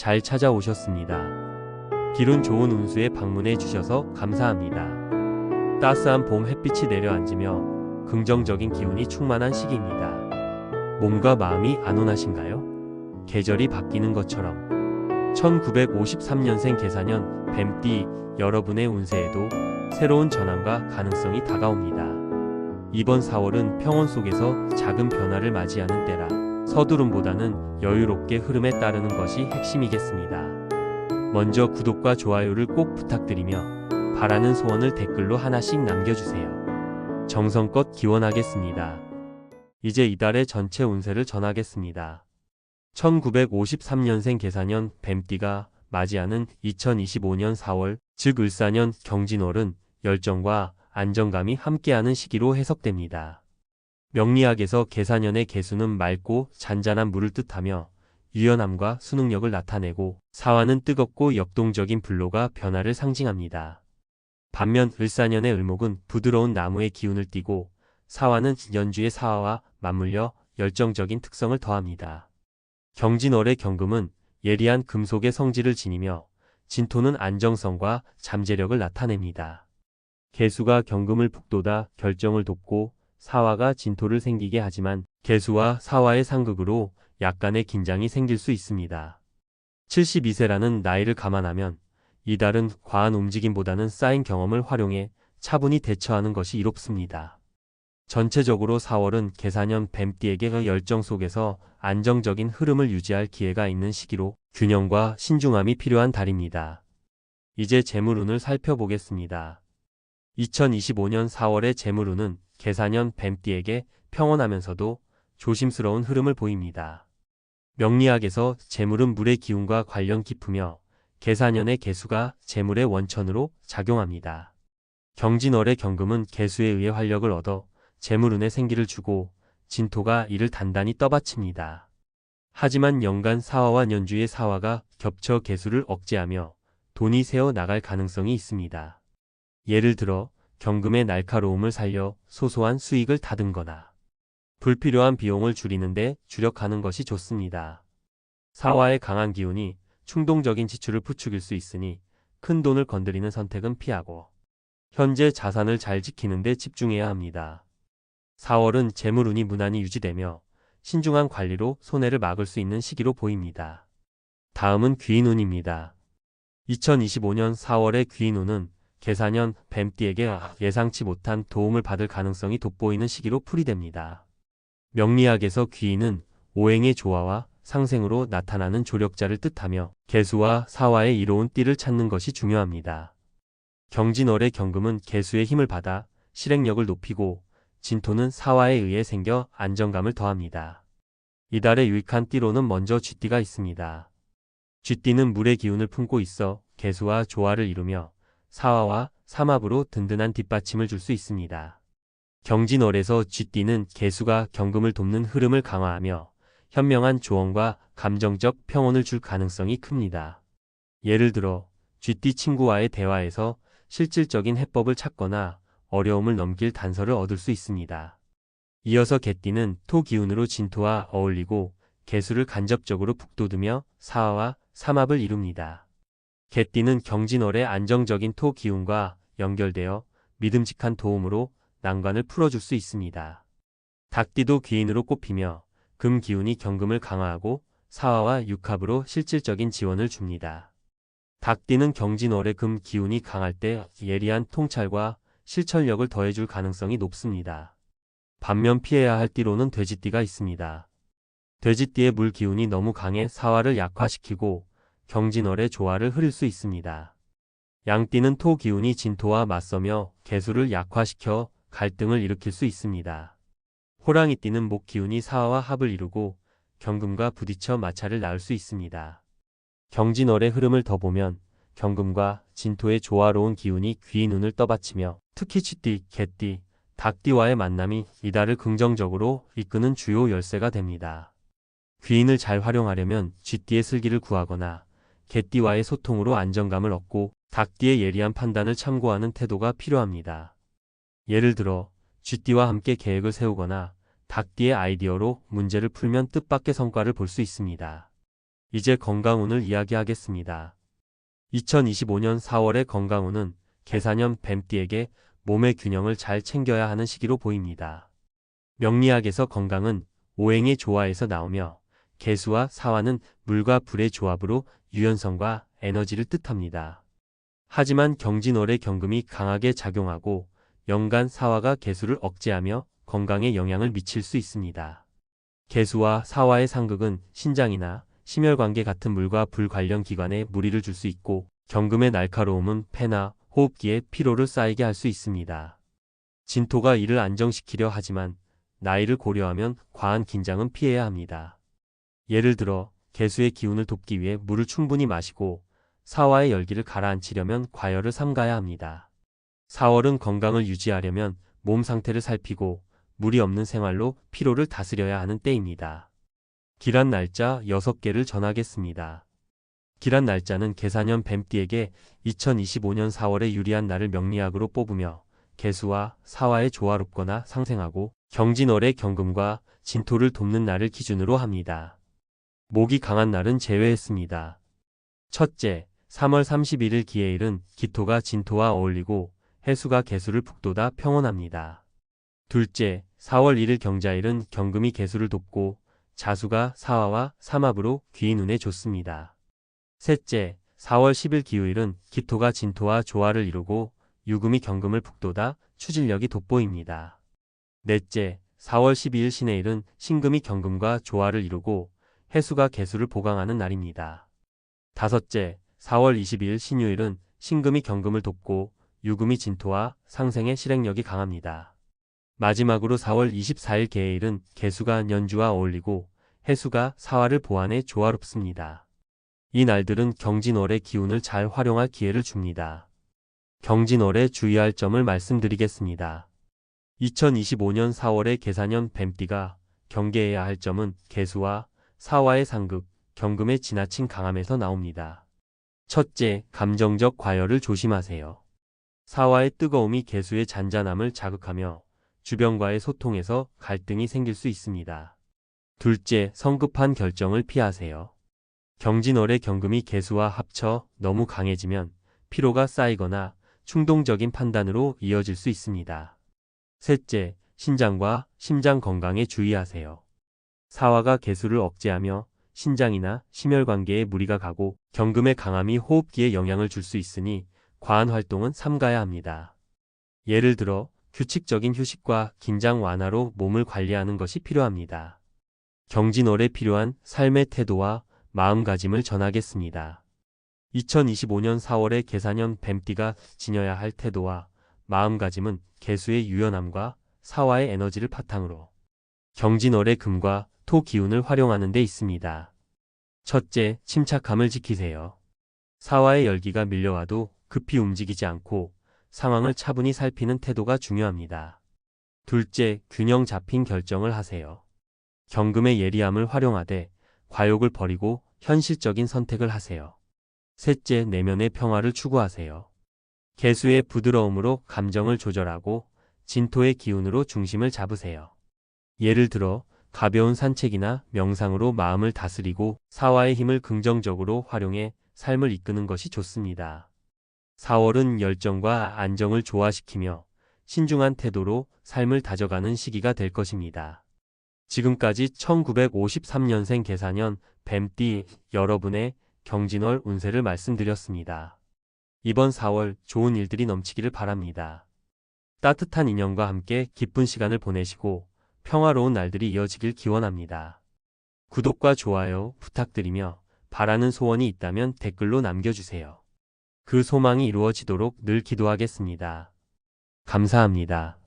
잘 찾아오셨습니다. 기운 좋은 운수에 방문해 주셔서 감사합니다. 따스한 봄 햇빛이 내려앉으며 긍정적인 기운이 충만한 시기입니다. 몸과 마음이 안온하신가요? 계절이 바뀌는 것처럼 1953년생 계사년 뱀띠 여러분의 운세에도 새로운 전환과 가능성이 다가옵니다. 이번 4월은 평온 속에서 작은 변화를 맞이하는 때라 서두름보다는 여유롭게 흐름에 따르는 것이 핵심이겠습니다. 먼저 구독과 좋아요를 꼭 부탁드리며 바라는 소원을 댓글로 하나씩 남겨주세요. 정성껏 기원하겠습니다. 이제 이달의 전체 운세를 전하겠습니다. 1953년생 계사년 뱀띠가 맞이하는 2025년 4월, 즉 을사년 경진월은 열정과 안정감이 함께하는 시기로 해석됩니다. 명리학에서 계사년의 개수는 맑고 잔잔한 물을 뜻하며 유연함과 수능력을 나타내고 사화는 뜨겁고 역동적인 불로가 변화를 상징합니다. 반면 을사년의 을목은 부드러운 나무의 기운을 띠고 사화는 연주의 사화와 맞물려 열정적인 특성을 더합니다. 경진월의 경금은 예리한 금속의 성질을 지니며 진토는 안정성과 잠재력을 나타냅니다. 개수가 경금을 북돋아 결정을 돕고 사화가 진토를 생기게 하지만 개수와 사화의 상극으로 약간의 긴장이 생길 수 있습니다. 72세라는 나이를 감안하면 이달은 과한 움직임보다는 쌓인 경험을 활용해 차분히 대처하는 것이 이롭습니다. 전체적으로 4월은 계사년 뱀띠에게 열정 속에서 안정적인 흐름을 유지할 기회가 있는 시기로 균형과 신중함이 필요한 달입니다. 이제 재물운을 살펴보겠습니다. 2025년 4월의 재물운은 계사년 뱀띠에게 평온하면서도 조심스러운 흐름을 보입니다. 명리학에서 재물은 물의 기운과 관련 깊으며 계사년의 개수가 재물의 원천으로 작용합니다. 경진월의 경금은 개수에 의해 활력을 얻어 재물운에 생기를 주고 진토가 이를 단단히 떠받칩니다. 하지만 연간 사화와 연주의 사화가 겹쳐 개수를 억제하며 돈이 새어 나갈 가능성이 있습니다. 예를 들어 경금의 날카로움을 살려 소소한 수익을 다듬거나 불필요한 비용을 줄이는데 주력하는 것이 좋습니다. 사화의 강한 기운이 충동적인 지출을 부추길 수 있으니 큰 돈을 건드리는 선택은 피하고 현재 자산을 잘 지키는 데 집중해야 합니다. 4월은 재물운이 무난히 유지되며 신중한 관리로 손해를 막을 수 있는 시기로 보입니다. 다음은 귀인운입니다. 2025년 4월의 귀인운은 계사년 뱀띠에게 예상치 못한 도움을 받을 가능성이 돋보이는 시기로 풀이됩니다. 명리학에서 귀인은 오행의 조화와 상생으로 나타나는 조력자를 뜻하며 개수와 사화의 이로운 띠를 찾는 것이 중요합니다. 경진월의 경금은 개수의 힘을 받아 실행력을 높이고 진토는 사화에 의해 생겨 안정감을 더합니다. 이달의 유익한 띠로는 먼저 쥐띠가 있습니다. 쥐띠는 물의 기운을 품고 있어 개수와 조화를 이루며 사화와 삼합으로 든든한 뒷받침을 줄 수 있습니다. 경진월에서 쥐띠는 개수가 경금을 돕는 흐름을 강화하며 현명한 조언과 감정적 평온을 줄 가능성이 큽니다. 예를 들어 쥐띠 친구와의 대화에서 실질적인 해법을 찾거나 어려움을 넘길 단서를 얻을 수 있습니다. 이어서 개띠는 토 기운으로 진토와 어울리고 개수를 간접적으로 북돋으며 사화와 삼합을 이룹니다. 개띠는 경진월의 안정적인 토 기운과 연결되어 믿음직한 도움으로 난관을 풀어줄 수 있습니다. 닭띠도 귀인으로 꼽히며 금 기운이 경금을 강화하고 사화와 육합으로 실질적인 지원을 줍니다. 닭띠는 경진월의 금 기운이 강할 때 예리한 통찰과 실천력을 더해줄 가능성이 높습니다. 반면 피해야 할 띠로는 돼지띠가 있습니다. 돼지띠의 물 기운이 너무 강해 사화를 약화시키고 경진월의 조화를 흐릴 수 있습니다. 양띠는 토 기운이 진토와 맞서며 개수를 약화시켜 갈등을 일으킬 수 있습니다. 호랑이띠는 목 기운이 사화와 합을 이루고 경금과 부딪혀 마찰을 낳을 수 있습니다. 경진월의 흐름을 더 보면 경금과 진토의 조화로운 기운이 귀 눈을 떠받치며 특히 쥐띠, 개띠, 닭띠와의 만남이 이달을 긍정적으로 이끄는 주요 열쇠가 됩니다. 귀인을 잘 활용하려면 쥐띠의 슬기를 구하거나 개띠와의 소통으로 안정감을 얻고 닭띠의 예리한 판단을 참고하는 태도가 필요합니다. 예를 들어 쥐띠와 함께 계획을 세우거나 닭띠의 아이디어로 문제를 풀면 뜻밖의 성과를 볼 수 있습니다. 이제 건강운을 이야기하겠습니다. 2025년 4월의 건강운은 개사년 뱀띠에게 몸의 균형을 잘 챙겨야 하는 시기로 보입니다. 명리학에서 건강은 오행의 조화에서 나오며 개수와 사화는 물과 불의 조합으로 유연성과 에너지를 뜻합니다. 하지만 경진월의 경금이 강하게 작용하고 연간 사화가 개수를 억제하며 건강에 영향을 미칠 수 있습니다. 개수와 사화의 상극은 신장이나 심혈관계 같은 물과 불 관련 기관에 무리를 줄 수 있고 경금의 날카로움은 폐나 호흡기에 피로를 쌓이게 할 수 있습니다. 진토가 이를 안정시키려 하지만 나이를 고려하면 과한 긴장은 피해야 합니다. 예를 들어 개수의 기운을 돕기 위해 물을 충분히 마시고 사화의 열기를 가라앉히려면 과열을 삼가야 합니다. 4월은 건강을 유지하려면 몸 상태를 살피고 물이 없는 생활로 피로를 다스려야 하는 때입니다. 기란 날짜 6개를 전하겠습니다. 기란 날짜는 계사년 뱀띠에게 2025년 4월에 유리한 날을 명리학으로 뽑으며 개수와 사화의 조화롭거나 상생하고 경진월의 경금과 진토를 돕는 날을 기준으로 합니다. 목이 강한 날은 제외했습니다. 첫째, 3월 31일 기해일은 기토가 진토와 어울리고 해수가 개수를 북돋아 평온합니다. 둘째, 4월 1일 경자일은 경금이 개수를 돕고 자수가 사화와 삼합으로 귀인 운에 좋습니다. 셋째, 4월 10일 기후일은 기토가 진토와 조화를 이루고 유금이 경금을 북돋아 추진력이 돋보입니다. 넷째, 4월 12일 신해일은 신금이 경금과 조화를 이루고 해수가 개수를 보강하는 날입니다. 다섯째, 4월 22일 신유일은 신금이 경금을 돕고 유금이 진토와 상생의 실행력이 강합니다. 마지막으로 4월 24일 개해일은 개수가 연주와 어울리고 해수가 사화를 보완해 조화롭습니다. 이 날들은 경진월의 기운을 잘 활용할 기회를 줍니다. 경진월에 주의할 점을 말씀드리겠습니다. 2025년 4월에 계사년 뱀띠가 경계해야 할 점은 개수와 사화의 상극, 경금의 지나친 강함에서 나옵니다. 첫째, 감정적 과열을 조심하세요. 사화의 뜨거움이 개수의 잔잔함을 자극하며 주변과의 소통에서 갈등이 생길 수 있습니다. 둘째, 성급한 결정을 피하세요. 경진월의 경금이 개수와 합쳐 너무 강해지면 피로가 쌓이거나 충동적인 판단으로 이어질 수 있습니다. 셋째, 신장과 심장 건강에 주의하세요. 사화가 개수를 억제하며 신장이나 심혈관계에 무리가 가고 경금의 강함이 호흡기에 영향을 줄 수 있으니 과한 활동은 삼가야 합니다. 예를 들어 규칙적인 휴식과 긴장 완화로 몸을 관리하는 것이 필요합니다. 경진월에 필요한 삶의 태도와 마음가짐을 전하겠습니다. 2025년 4월에 계사년 뱀띠가 지녀야 할 태도와 마음가짐은 개수의 유연함과 사화의 에너지를 바탕으로 경진월의 금과 토 기운을 활용하는 데 있습니다. 첫째, 침착함을 지키세요. 사화의 열기가 밀려와도 급히 움직이지 않고 상황을 차분히 살피는 태도가 중요합니다. 둘째, 균형 잡힌 결정을 하세요. 경금의 예리함을 활용하되 과욕을 버리고 현실적인 선택을 하세요. 셋째, 내면의 평화를 추구하세요. 개수의 부드러움으로 감정을 조절하고 진토의 기운으로 중심을 잡으세요. 예를 들어 가벼운 산책이나 명상으로 마음을 다스리고 사화의 힘을 긍정적으로 활용해 삶을 이끄는 것이 좋습니다. 4월은 열정과 안정을 조화시키며 신중한 태도로 삶을 다져가는 시기가 될 것입니다. 지금까지 1953년생 계사년 뱀띠 여러분의 경진월 운세를 말씀드렸습니다. 이번 4월 좋은 일들이 넘치기를 바랍니다. 따뜻한 인연과 함께 기쁜 시간을 보내시고 평화로운 날들이 이어지길 기원합니다. 구독과 좋아요 부탁드리며 바라는 소원이 있다면 댓글로 남겨주세요. 그 소망이 이루어지도록 늘 기도하겠습니다. 감사합니다.